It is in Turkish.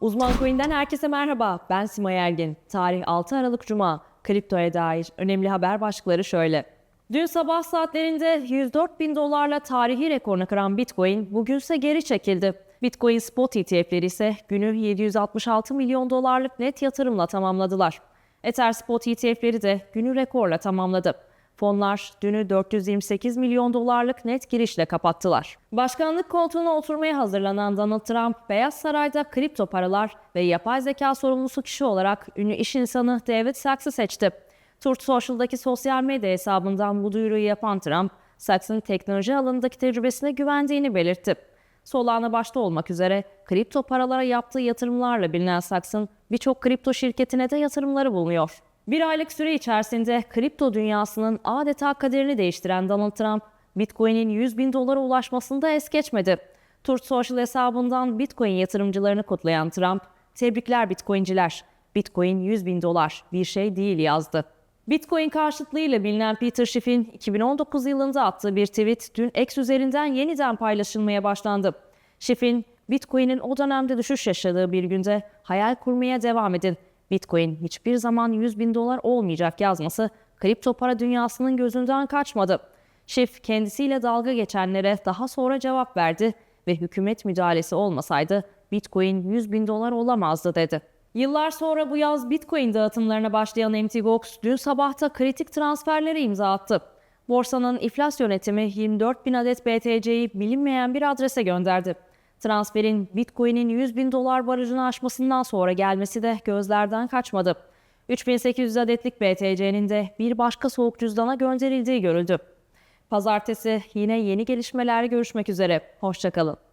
Uzman Coin'den herkese merhaba. Ben Simay Ergin. Tarih 6 Aralık Cuma. Kriptoya dair önemli haber başlıkları şöyle. Dün sabah saatlerinde 104 bin dolarla tarihi rekorunu kıran Bitcoin bugünse geri çekildi. Bitcoin spot ETF'leri ise günü 766 milyon dolarlık net yatırımla tamamladılar. Ether spot ETF'leri de günü rekorla tamamladı. Fonlar dünü 428 milyon dolarlık net girişle kapattılar. Başkanlık koltuğuna oturmaya hazırlanan Donald Trump, Beyaz Saray'da kripto paralar ve yapay zeka sorumlusu kişi olarak ünlü iş insanı David Sacks'ı seçti. Truth Social'daki sosyal medya hesabından bu duyuruyu yapan Trump, Sacks'ın teknoloji alanındaki tecrübesine güvendiğini belirtti. Solana başta olmak üzere kripto paralara yaptığı yatırımlarla bilinen Sacks'ın birçok kripto şirketine de yatırımları bulunuyor. Bir aylık süre içerisinde kripto dünyasının adeta kaderini değiştiren Donald Trump, Bitcoin'in 100 bin dolara ulaşmasında es geçmedi. Truth Social hesabından Bitcoin yatırımcılarını kutlayan Trump, tebrikler Bitcoinciler, Bitcoin 100 bin dolar bir şey değil yazdı. Bitcoin karşıtlığıyla bilinen Peter Schiff'in 2019 yılında attığı bir tweet dün X üzerinden yeniden paylaşılmaya başlandı. Schiff'in Bitcoin'in o dönemde düşüş yaşadığı bir günde hayal kurmaya devam edin. Bitcoin hiçbir zaman 100 bin dolar olmayacak yazması kripto para dünyasının gözünden kaçmadı. Schiff kendisiyle dalga geçenlere daha sonra cevap verdi ve hükümet müdahalesi olmasaydı Bitcoin 100 bin dolar olamazdı dedi. Yıllar sonra bu yaz Bitcoin dağıtımlarına başlayan Mt. Gox dün sabahta kritik transferlere imza attı. Borsanın iflas yönetimi 24 bin adet BTC'yi bilinmeyen bir adrese gönderdi. Transferin Bitcoin'in 100 bin dolar barajını aşmasından sonra gelmesi de gözlerden kaçmadı. 3800 adetlik BTC'nin de bir başka soğuk cüzdana gönderildiği görüldü. Pazartesi yine yeni gelişmelerle görüşmek üzere. Hoşçakalın.